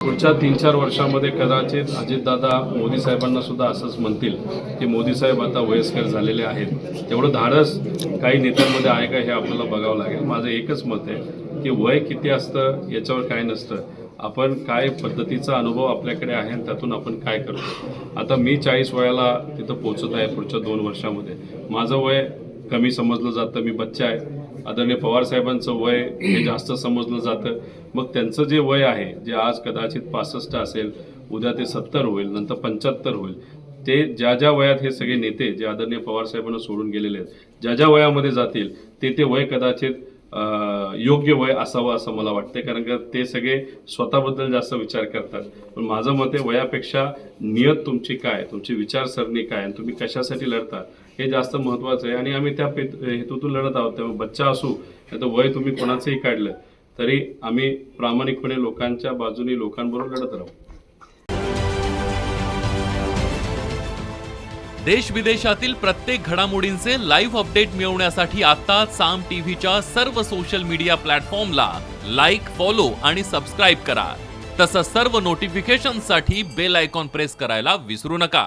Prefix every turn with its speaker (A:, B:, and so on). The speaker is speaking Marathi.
A: पुढच्या तीन चार वर्षामध्ये कदाचित अजितदादा मोदी साहेबांना सुद्धा असंच म्हणतील की मोदी साहेब आता वयस्कर झालेले आहेत. तेवढं धाडस काही नेत्यांमध्ये आहे का हे आपल्याला बघावं लागेल. माझं एकच मत आहे की वय किती असतं याच्यावर काय नसतं. आपण काय पद्धतीचा अनुभव आपल्याकडे आहे आणि त्यातून आपण काय करतो. आता मी चाळीस वयाला तिथं पोचत आहे पुढच्या दोन वर्षामध्ये. माझं वय कमी समजलं जातं. मी बच्चा आहे. आदरणीय पवार साहेबांचं वय हे जास्त समजलं जातं. मग त्यांचं जे वय आहे जे आज कदाचित पासष्ट असेल उद्या ते सत्तर होईल नंतर पंच्याहत्तर होईल ते ज्या ज्या वयात हे सगळे नेते जे आदरणीय पवार साहेबांना सोडून गेलेले आहेत ज्या ज्या वयामध्ये जातील ते ते वय कदाचित योग्य वय असावं असं मला वाटतं कारण का ते सगळे स्वतःबद्दल जास्त विचार करतात. पण माझं मत आहे वयापेक्षा नियत तुमची काय तुमची विचारसरणी काय आणि तुम्ही कशासाठी लढता हे जास्त महत्त्वाचं आहे. आणि आम्ही त्या हेतूतून लढत आहोत. त्यामुळे बच्चा असू त्याचं तर वय तुम्ही कोणाचंही काढलं तरी आम्ही प्रामाणिकपणे लोकांच्या बाजूने लोकांबरोबर लढत राहू.
B: देश विदेशातील प्रत्येक घडामोडींचे लाईव्ह अपडेट मिळवण्यासाठी आता साम टीव्हीच्या सर्व सोशल मीडिया प्लॅटफॉर्मला लाईक फॉलो आणि सबस्क्राईब करा. तसंच सर्व नोटिफिकेशनसाठी बेल आयकॉन प्रेस करायला विसरू नका.